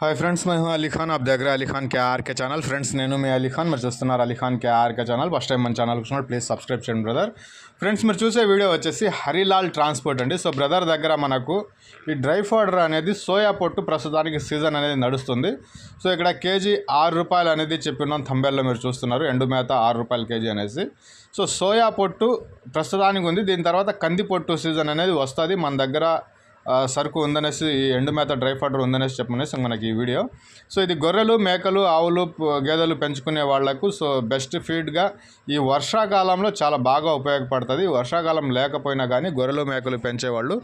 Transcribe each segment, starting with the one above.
Hi friends మేము అలీఖాన్ ఆప్ దగ్గర Ali Khan KRK channel friends నేను మీ అలీఖాన్ మీరు చూస్తున్నారు Ali Khan KRK channel first time మన ఛానల్ చూస్తున్నారు ప్లీజ్ సబ్స్క్రైబ్ చేయండి బ్రదర్ ఫ్రెండ్స్ మీరు చూసే వీడియో వచ్చేసి హరిలాల్ ట్రాన్స్పోర్ట్ అండి సో బ్రదర్ దగ్గర మనకు ఈ డ్రై ఫోడర్ అనేది సోయా పొట్టు ప్రస్తుతానికి సీజన్ అనేది నడుస్తుంది సో ఇక్కడ కేజీ ఆరు రూపాయలు అనేది చెప్పినాం తంబేల్లో మీరు చూస్తున్నారు ఎండు మేత ఆరు రూపాయలు కేజీ అనేసి సో సోయా పొట్టు ప్రస్తుతానికి ఉంది దీని తర్వాత కంది పొట్టు సీజన్ అనేది వస్తుంది మన దగ్గర సరుకు ఉందనేసి ఈ ఎండు మేత డ్రై ఫాటర్ ఉందనేసి చెప్పనేసి మనకి ఈ వీడియో. సో ఇది గొర్రెలు మేకలు ఆవులు గేదెలు పెంచుకునే వాళ్ళకు సో బెస్ట్ ఫీడ్గా ఈ వర్షాకాలంలో చాలా బాగా ఉపయోగపడుతుంది. వర్షాకాలం లేకపోయినా కానీ గొర్రెలు మేకలు పెంచేవాళ్ళు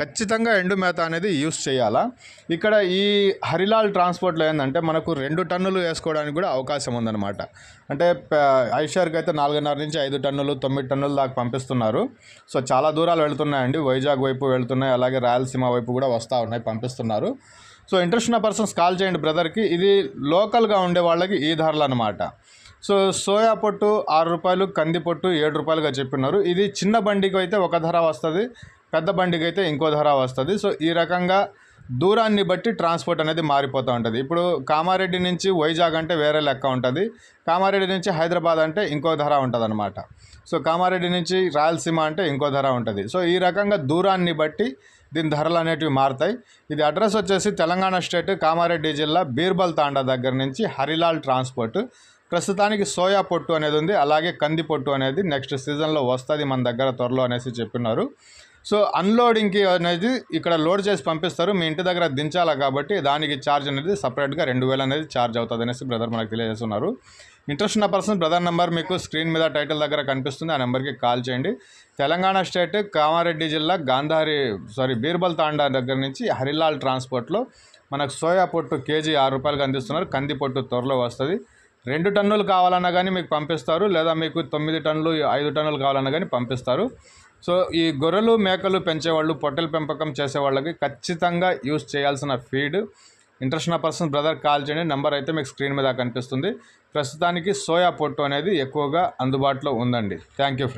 ఖచ్చితంగా ఎండు మేత అనేది యూస్ చేయాలా. ఇక్కడ ఈ హరిలాల్ ట్రాన్స్పోర్ట్లో ఏంటంటే మనకు రెండు టన్నులు వేసుకోవడానికి కూడా అవకాశం ఉందన్నమాట. అంటే ఐషార్కి అయితే నాలుగున్నర నుంచి ఐదు టన్నులు తొమ్మిది టన్నుల దాకా పంపిస్తున్నారు. సో చాలా దూరాలు వెళ్తున్నాయండి. వైజాగ్ వైపు వెళ్తున్నాయి. అలాగే సినిమా వైపు కూడా వస్తూ ఉన్నాయి పంపిస్తున్నారు. సో ఇంట్రెస్ట్ ఉన్న పర్సన్స్ కాల్ చేయండి బ్రదర్కి. ఇది లోకల్గా ఉండే వాళ్ళకి ఈ ధరలు అనమాట సో సోయా పొట్టు ఆరు రూపాయలు కంది పొట్టు ఏడు రూపాయలుగా చెప్పినారు ఇది చిన్న బండికి అయితే ఒక ధర వస్తుంది పెద్ద బండికి అయితే ఇంకో ధర వస్తుంది. సో ఈ రకంగా దూరాన్ని బట్టి ట్రాన్స్పోర్ట్ అనేది మారిపోతూ ఉంటుంది. ఇప్పుడు కామారెడ్డి నుంచి వైజాగ్ అంటే వేరే లెక్క ఉంటుంది. కామారెడ్డి నుంచి హైదరాబాద్ అంటే ఇంకో ధర ఉంటుంది అనమాట సో కామారెడ్డి నుంచి రాయలసీమ అంటే ఇంకో ధర ఉంటుంది. సో ఈ రకంగా దూరాన్ని బట్టి దీని ధరలు అనేటివి మారుతాయి. ఇది అడ్రస్ వచ్చేసి తెలంగాణ స్టేట్ కామారెడ్డి జిల్లా బీర్బల్ తాండా దగ్గర నుంచి హరిలాల్ ట్రాన్స్పోర్ట్. ప్రస్తుతానికి సోయా పొట్టు అనేది ఉంది. అలాగే కంది పొట్టు అనేది నెక్స్ట్ సీజన్లో వస్తుంది మన దగ్గర త్వరలో అనేసి చెప్పినారు. సో అన్లోడింగ్కి అనేది ఇక్కడ లోడ్ చేసి పంపిస్తారు. మీ ఇంటి దగ్గర దించాలా కాబట్టి దానికి ఛార్జ్ అనేది సపరేట్గా రెండు వేలు అనేది ఛార్జ్ అవుతుంది అనేసి బ్రదర్ మనకు తెలియజేస్తున్నారు. ఇంట్రెస్ట్ ఉన్న పర్సన్ బ్రదర్ నెంబర్ మీకు స్క్రీన్ మీద టైటిల్ దగ్గర కనిపిస్తుంది. ఆ నెంబర్కి కాల్ చేయండి. తెలంగాణ స్టేట్ కామారెడ్డి జిల్లా గాంధారి సారీ బీర్బల్ తాండా దగ్గర నుంచి హరిలాల్ ట్రాన్స్పోర్ట్లో మనకు సోయా పొట్టు కేజీ ఆరు రూపాయలకు అందిస్తున్నారు. కంది పొట్టు త్వరలో వస్తుంది. రెండు టన్నులు కావాలన్నా కానీ మీకు పంపిస్తారు. లేదా మీకు తొమ్మిది టన్నులు ఐదు టన్నులు కావాలన్నా కానీ పంపిస్తారు. సో ఈ గొర్రెలు మేకలు పెంచేవాళ్ళు పొట్టెల పెంపకం చేసేవాళ్ళకి ఖచ్చితంగా యూస్ చేయాల్సిన ఫీడ్. ఇంట్రెస్ట్ ఉన్న పర్సన్ బ్రదర్ కాల్ చేయండి. నెంబర్ అయితే మీకు స్క్రీన్ మీద కనిపిస్తుంది. ప్రస్తుతానికి సోయా పొట్టు అనేది ఎక్కువగా అందుబాటులో ఉందండి. Thank you